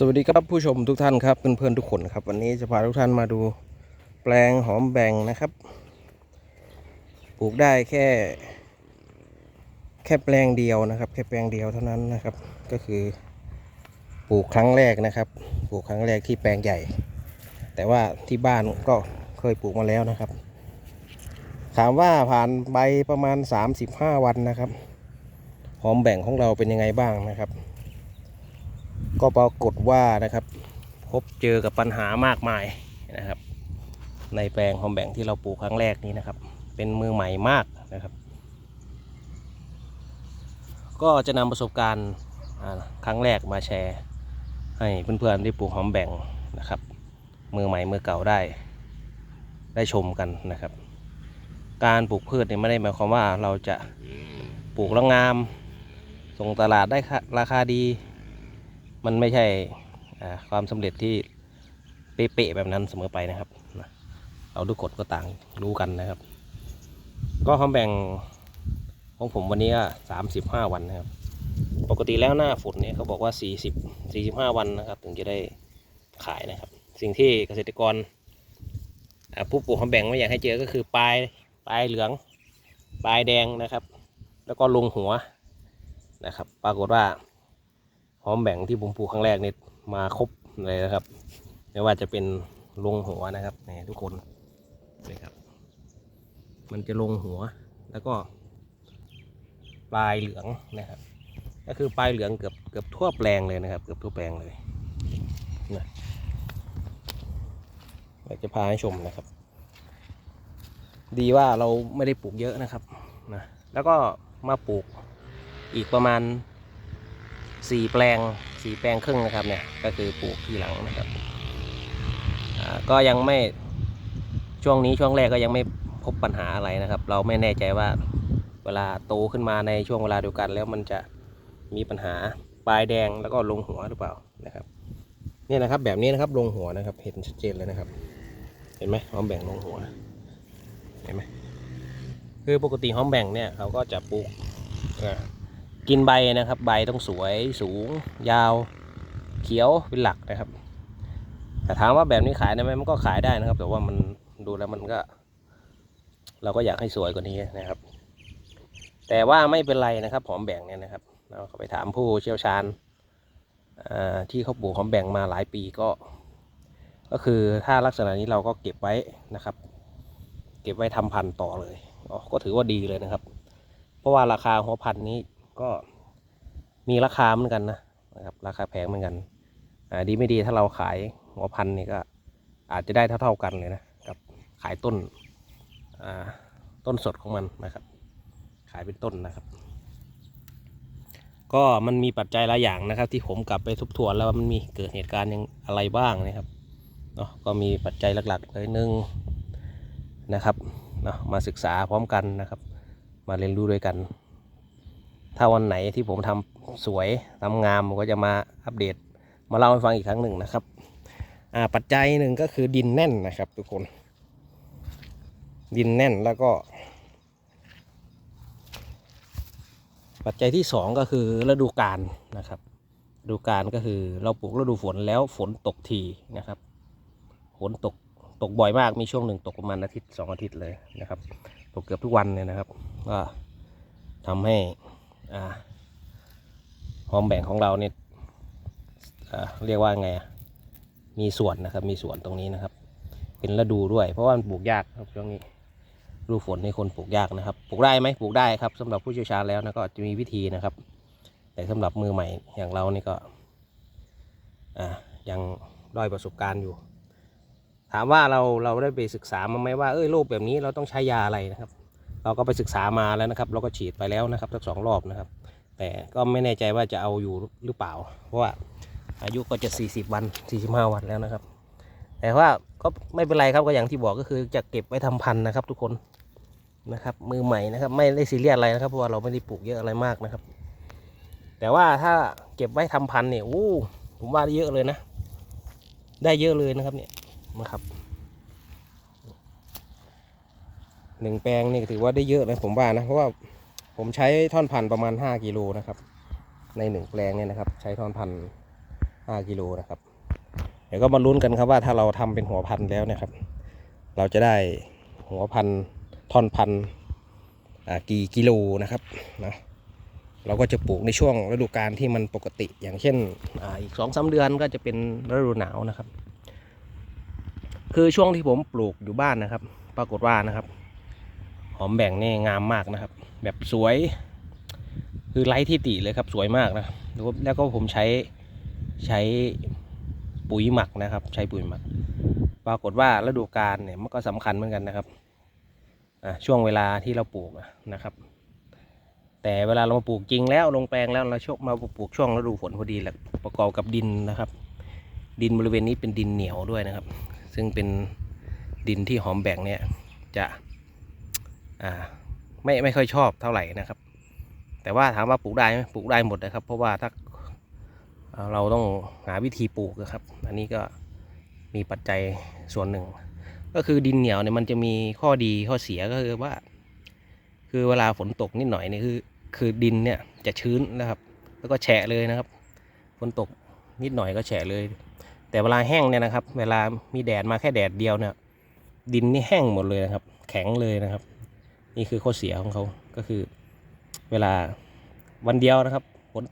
สวัสดีครับผู้ชมทุกท่านครับเพื่อนๆทุกคนครับ วันนี้จะพาทุกท่านมาดูแปลงหอมแบ่งนะครับ ปลูกได้แค่ แค่แปลงเดียวนะครับ แค่แปลงเดียวเท่านั้นนะครับ ก็คือปลูกครั้งแรกนะครับ ปลูกครั้งแรกที่แปลงใหญ่ แต่ว่าที่บ้านก็เคยปลูกมาแล้วนะครับ ถามว่าผ่านใบประมาณ 35 วันนะครับ หอมแบ่งของเราเป็นยังไงบ้างนะครับ ก็ปรากฏว่านะครับ พบเจอกับปัญหามากมายนะครับ ในแปลงหอมแบ่งที่เราปลูกครั้งแรกนี้นะครับ เป็นมือใหม่มากนะครับ ก็จะนำประสบการณ์ครั้งแรกมาแชร์ให้เพื่อนๆที่ปลูกหอมแบ่งนะครับ มือใหม่มือเก่าได้ ได้ชมกันนะครับ การปลูกพืชเนี่ยไม่ได้หมายความว่าเราจะปลูกแล้วงาม ส่งตลาดได้ราคาดี มันไม่ใช่ความสำเร็จที่เป๊ะๆแบบนั้นเสมอไปนะครับเราทุกคนก็ต่างรู้กันนะครับ ก็หอมแบ่งของผมวันนี้ก็สามสิบห้าวันนะครับ ปกติแล้วหน้าฝนเนี่ยเขาบอกว่าสี่สิบสี่สิบห้าวันนะครับ ถึงจะได้ขายนะครับ สิ่งที่เกษตรกรผู้ปลูกหอมแบ่งไม่อยากให้เจอก็คือปลายปลายเหลืองปลายแดงนะครับ แล้วก็ลงหัวนะครับ ปรากฏว่า หอมแบ่งที่ผมปลูกครั้งแรกเนี่มาครบเลยนะครับ ไม่ว่าจะเป็นลงหัวนะครับนี่ทุกคนนี่ครับ มันจะลงหัวแล้วก็ ปลายเหลืองนะครับ ก็คือปลายเหลืองเกือบเกือบทั่วแปลงเลยนะครับ เกือบทั่วแปลงเลยนะอยากจะพาให้ชมนะครับ ดีว่าเราไม่ได้ปลูกเยอะนะครับนะแล้วก็มาปลูกอีกประมาณ สี่แปลงสี่แปลงครึ่งนะครับเนี่ยก็คือปลูกทีหลังนะครับก็ยังไม่ช่วงนี้ช่วงแรกก็ยังไม่พบปัญหาอะไรนะครับ เราไม่แน่ใจว่าเวลาโตขึ้นมาในช่วงเวลาเดียวกันแล้วมันจะมีปัญหาปลายแดงแล้วก็ลงหัวหรือเปล่านะครับเนี่ยนะครับแบบนี้นะครับลงหัวนะครับ เห็นชัดเจนเลยนะครับ เห็นไหมหอมแบ่งลงหัวเห็นไหมคือปกติหอมแบ่งเนี่ยเขาก็จะปลูกอ่า กินใบนะครับ ใบต้องสวยสูง ยาว เขียวเป็นหลักนะครับ แต่ถามว่าแบบนี้ขายได้ไหมมันก็ขายได้นะครับ แต่ว่ามันดูแล้วมันก็ เราก็อยากให้สวยกว่านี้นะครับ แต่ว่าไม่เป็นไรนะครับหอมแบ่งเนี่ยนะครับเราไปถามผู้เชี่ยวชาญอ่าที่เขาปลูกหอมแบ่งมาหลายปีก็ ก็คือถ้าลักษณะนี้เราก็เก็บไว้นะครับ เก็บไว้ทำพันธุ์ต่อเลยก็ถือว่าดีเลยนะครับ เพราะว่าราคาหัวพันธุ์นี้ ก็มีราคาเหมือนกันนะนะครับ ราคาแพงเหมือนกัน อ่าดีไม่ดีถ้าเราขายหัวพันนี่ก็อาจจะได้เท่าๆกันเลยนะกับขายต้นอ่าต้นสดของมันนะครับ ขายเป็นต้นนะครับ ก็มันมีปัจจัยหลายอย่างนะครับ ที่ผมกลับไปทบทวนแล้วว่ามันมีเกิดเหตุการณ์ยังอะไรบ้างนะครับเนาะก็มีปัจจัยหลักๆเลยหนึ่งนะครับเนาะมาศึกษาพร้อมกันนะครับ มาเรียนรู้ด้วยกัน ถ้าวันไหนที่ผมทำสวยทำงามผมก็จะมาอัปเดต มาเล่าให้ฟังอีกครั้งหนึ่งนะครับปัจจัยหนึ่งก็คือดินแน่นนะครับทุกคน ดินแน่นแล้วก็ ปัจจัยที่สองก็คือฤดูกาลนะครับฤดูกาลก็คือเราปลูกฤดูฝนแล้วฝนตกทีนะครับฝนตกตกบ่อยมากมีช่วงหนึ่งตกประมาณอาทิตย์สองอาทิตย์เลยนะครับ ตกเกือบทุกวันเลยนะครับ ก็ทำให้ อ่าหอมแบ่งของเราเนี่ยเรียกว่าไงมีส่วนนะครับ มีส่วนตรงนี้นะครับ เป็นฤดูด้วย เพราะว่ามันปลูกยากครับช่วงนี้ฤดูฝนนี่คนปลูกยากนะครับ ปลูกได้ไหมปลูกได้ครับสำหรับผู้เชี่ยวชาญแล้วนะก็จะมีวิธีนะครับ แต่สำหรับมือใหม่อย่างเรานี่ก็อ่ายังด้อยประสบการณ์อยู่ ถามว่าเราเราได้ไปศึกษามาไหมว่าเอ้ยโรคแบบนี้เราต้องใช้ยาอะไรนะครับ เราก็ไปศึกษามาแล้วนะครับ เราก็ฉีดไปแล้วนะครับทั้งสองรอบนะครับ แต่ก็ไม่แน่ใจว่าจะเอาอยู่หรือเปล่า เพราะว่าอายุก็จะ 40 วัน 45 วันแล้วนะครับ แต่ว่าก็ไม่เป็นไรครับก็อย่างที่บอกก็คือจะเก็บไว้ทำพันธุ์นะครับ ทุกคนนะครับ มือใหม่นะครับ ไม่ได้ซีเรียสอะไรนะครับเพราะว่าเราไม่ได้ปลูกเยอะอะไรมากนะครับ แต่ว่าถ้าเก็บไว้ทำพันธุ์เนี่ยโอ้ผมว่าได้เยอะเลยนะ ได้เยอะเลยนะครับเนี่ยนะครับ หนึ่งแปลงนี่ถือว่าได้เยอะนะผมว่านะเพราะว่าผมใช้ท่อนพันธ์ประมาณ 5กิโลนะครับ ในหนึ่งแปลงเนี่ยนะครับ ใช้ท่อนพันธ์ห้ากิโลนะครับ เดี๋ยวก็มาลุ้นกันครับว่าถ้าเราทำเป็นหัวพันธ์แล้วเนะครับ เราจะได้หัวพันธ์ท่อนพันธ์กี่กิโลนะครับนะเราก็จะปลูกในช่วงฤดูกาลที่มันปกติ อย่างเช่นออีกสองสาเดือนก็จะเป็นฤดูหนาวนะครับ คือช่วงที่ผมปลูกอยู่บ้านนะครับ ปรากฏว่านะครับ หอมแบ่งนี่งามมากนะครับ แบบสวย คือไร้ที่ติเลยครับสวยมากนะแล้วก็ผมใช้ใช้ปุ๋ยหมักนะครับ ใช้ปุ๋ยหมัก ปรากฏว่าฤดูกาลเนี่ยมันก็สำคัญเหมือนกันนะครับช่วงเวลาที่เราปลูกนะครับ แต่เวลาเรามาปลูกจริงแล้วลงแปลงแล้วเราชกมาปลูกช่วงฤดูฝนพอดีแหละประกอบกับดินนะครับ ดินบริเวณนี้เป็นดินเหนียวด้วยนะครับ ซึ่งเป็นดินที่หอมแบ่งเนี่ยจะ อ่าไม่ไม่ค่อยชอบเท่าไหร่นะครับ แต่ว่าถามว่าปลูกได้ไหมปลูกได้หมดนะครับ เพราะว่าถ้าเราต้องหาวิธีปลูกนะครับ อันนี้ก็มีปัจจัยส่วนหนึ่ง ก็คือดินเหนียวเนี่ยมันจะมีข้อดีข้อเสียก็คือว่า คือเวลาฝนตกนิดหน่อยนี่คือ คือดินเนี่ยจะชื้นนะครับ แล้วก็แฉะเลยนะครับฝนตกนิดหน่อยก็แฉะเลย แต่เวลาแห้งเนี่ยนะครับ เวลามีแดดมาแค่แดดเดียวเนี่ยดินนี่แห้งหมดเลยนะครับ แข็งเลยนะครับ นี่คือข้อเสียของเขาก็คือ เวลาวันเดียวนะครับฝน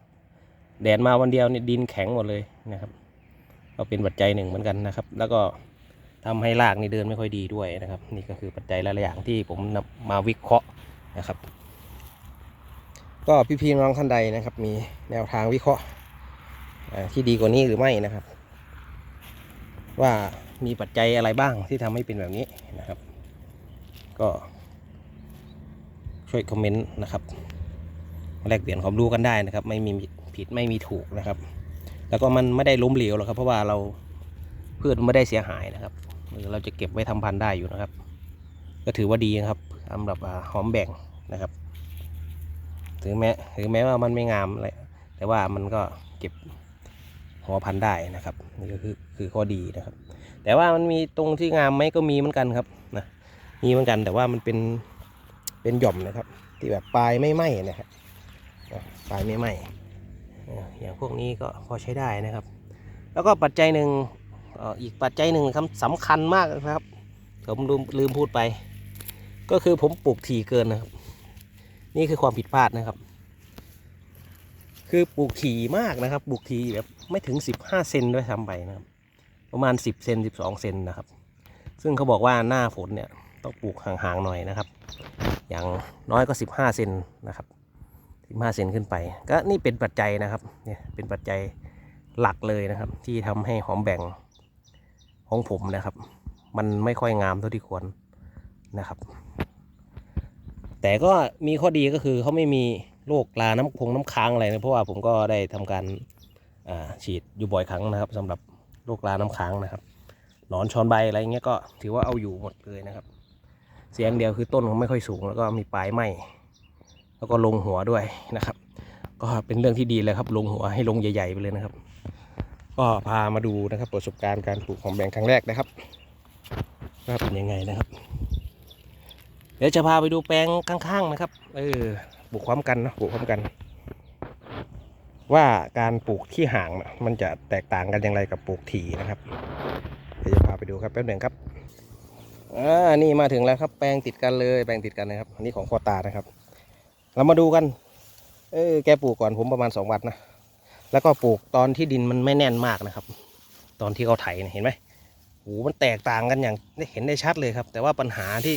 แดดมาวันเดียวเนี่ยดินแข็งหมดเลยนะครับ ก็เป็นปัจจัยหนึ่งเหมือนกันนะครับ แล้วก็ทำให้รากนี่เดินไม่ค่อยดีด้วยนะครับ นี่ก็คือปัจจัยหลายอย่างที่ผมนำมาวิเคราะห์นะครับ ก็พี่ๆน้องท่านใดนะครับ มีแนวทางวิเคราะห์ที่ดีกว่านี้หรือไม่นะครับ ว่ามีปัจจัยอะไรบ้างที่ทำให้เป็นแบบนี้นะครับ ก็ ช่วยคอมเมนต์นะครับแลกเปลี่ยนความรู้กันได้นะครับ ไม่มีผิดไม่มีถูกนะครับ แล้วก็มันไม่ได้ล้มเหลวหรอกครับ เพราะว่าเราพืชไม่ได้เสียหายนะครับหรือเราจะเก็บไว้ทำพันธุ์ได้อยู่นะครับ ก็ถือว่าดีนะครับสำหรับหอมแบ่งนะครับถึงแม้ถึงแม้ว่ามันไม่งามอะไรแต่ว่ามันก็เก็บหัวพันธุ์ได้นะครับนี่ก็คือคือข้อดีนะครับ แต่ว่ามันมีตรงที่งามไหมก็มีเหมือนกันครับนะมีเหมือนกันแต่ว่ามันเป็น เป็นหย่อมนะครับ ที่แบบปลายไม่ไหม้นะครับปลายไม่ไหม้อย่างพวกนี้ก็พอใช้ได้นะครับ แล้วก็ปัจจัยหนึ่งอีกปัจจัยหนึ่งครับสำคัญมากนะครับ ผมลืมลืมพูดไป ก็คือผมปลูกถี่เกินนะครับ นี่คือความผิดพลาดนะครับ คือปลูกถี่มากนะครับปลูกถี่แบบไม่ถึง 15เซนด้วยซ้ำไปนะครับ ประมาณ 10เซน12เซนนะครับ ซึ่งเขาบอกว่าหน้าฝนเนี่ย ต้องปลูกห่างๆหน่อยนะครับ อย่างน้อยก็ 15เซนนะครับ15เซนขึ้นไป ก็นี่เป็นปัจจัยนะครับเนี่ยเป็นปัจจัยหลักเลยนะครับ ที่ทำให้หอมแบ่งของผมนะครับ มันไม่ค่อยงามเท่าที่ควรนะครับ แต่ก็มีข้อดีก็คือเขาไม่มีโรคลาน้ำคงน้ำค้างอะไรนะเพราะว่าผมก็ได้ทำการฉีดอยู่บ่อยครั้งนะครับสำหรับโรคลาน้ำค้างนะครับ หนอนชอนใบอะไรเงี้ยก็ถือว่าเอาอยู่หมดเลยนะครับ เสียงเดียวคือต้นเขาไม่ค่อยสูง แล้วก็มีปลายไหมแล้วก็ลงหัวด้วยนะครับ ก็เป็นเรื่องที่ดีเลยครับลงหัวให้ลงใหญ่ๆไปเลยนะครับ ก็พามาดูนะครับประสบการณ์การปลูกของแบงครั้งแรกนะครับว่าเป็นยังไงนะครับ เดี๋ยวจะพาไปดูแปลงข้างๆนะครับเออปลูกพร้อมกันนะปลูกพร้อมกัน ว่าการปลูกที่ห่างนะมันจะแตกต่างกันอย่างไรกับปลูกถี่นะครับ เดี๋ยวจะพาไปดูครับแป๊บหนึ่งครับ อ่านี่มาถึงแล้วครับ แปลงติดกันเลยแปลงติดกันนะครับอันนี้ของพ่อตานะครับ เรามาดูกัน เออแกปลูกก่อนผมประมาณสองวันนะแล้วก็ปลูกตอนที่ดินมันไม่แน่นมากนะครับ ตอนที่เขาไถเนี่ยเห็นไหมโอ้มันแตกต่างกันอย่างเห็นได้ชัดเลยครับ แต่ว่าปัญหาที่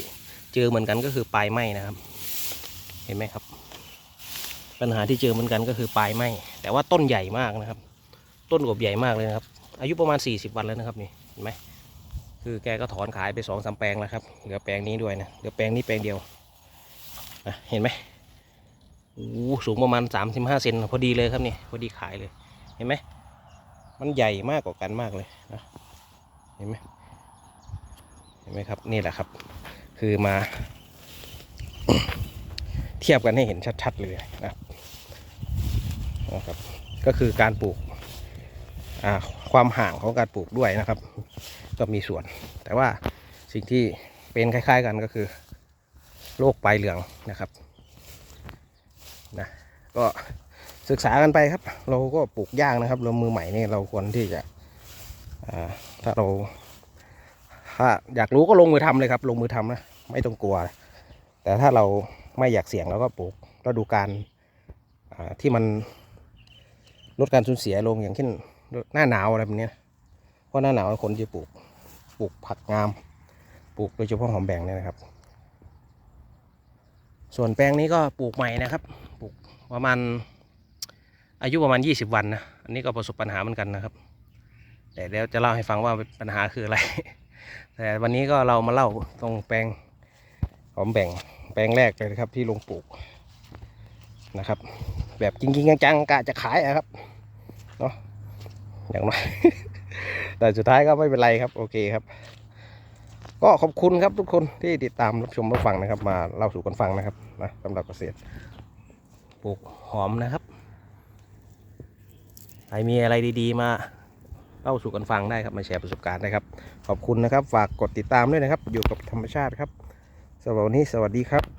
เจอเหมือนกันก็คือปลายไหมนะครับ เห็นไหมครับ ปัญหาที่เจอเหมือนกันก็คือปลายไหมแต่ว่าต้นใหญ่มากนะครับ ต้นกบใหญ่มากเลยนะครับ อายุประมาณ 40 วันแล้วนะครับนี่เห็นไหม คือแกก็ถอนขายไปสองสามแปลงแล้วครับเหลือแปลงนี้ด้วยนะเหลือแปลงนี้แปลงเดียวอะเห็นไหมโอ้สูงประมาณ 35เซนพอดีเลยครับนี่พอดีขายเลยเห็นไหมมันใหญ่มากกว่ากันมากเลยนะเห็นไหมเห็นไหมครับนี่แหละครับ คือมา เทียบกันให้เห็นชัด ๆ เลยนะครับก็คือการปลูก ความห่างของการปลูกด้วยนะครับ ก็มีส่วน แต่ว่าสิ่งที่เป็นคล้าย ๆกันก็คือโรคปลายเหลืองนะครับนะก็ศึกษากันไปครับ เราก็ปลูกยากนะครับ เรามือใหม่นี่เราควรที่จะถ้าเราถ้าอยากรู้ก็ลงมือทำเลยครับ ลงมือทำนะไม่ต้องกลัว แต่ถ้าเราไม่อยากเสี่ยงเราก็ปลูกเราดูการที่มันลดการสูญเสียลงอย่างเช่น หน้าหนาวอะไรแบบนี้เพราะหน้าหนาวคนจะปลูกปลูกผักงาม ปลูกโดยเฉพาะหอมแบ่งเนี่ยนะครับ ส่วนแปลงนี้ก็ปลูกใหม่นะครับ ปลูกประมาณอายุประมาณ 20 วันนะอันนี้ก็ประสบปัญหาเหมือนกันนะครับ แต่เดี๋ยวจะเล่าให้ฟังว่าปัญหาคืออะไร แต่วันนี้ก็เรามาเล่าตรงแปลงหอมแบ่งแปลงแรกเลยนะครับที่ลงปลูกนะครับ แบบจริงๆจังๆกะจะขายอะครับเนาะ อย่างน้อย แต่สุดท้ายก็ไม่เป็นไรครับ โอเคครับ ก็ขอบคุณครับทุกคนที่ติดตามรับชมรับฟังนะครับ มาเล่าสู่กันฟังนะครับนะสำหรับเกษตรปลูกหอมนะครับใครมีอะไรดีๆ มาเล่าสู่กันฟังได้ครับมาแชร์ประสบการณ์ได้ครับ ขอบคุณนะครับ ฝากกดติดตามด้วยนะครับ อยู่กับธรรมชาติครับสำหรับวันนี้สวัสดีครับ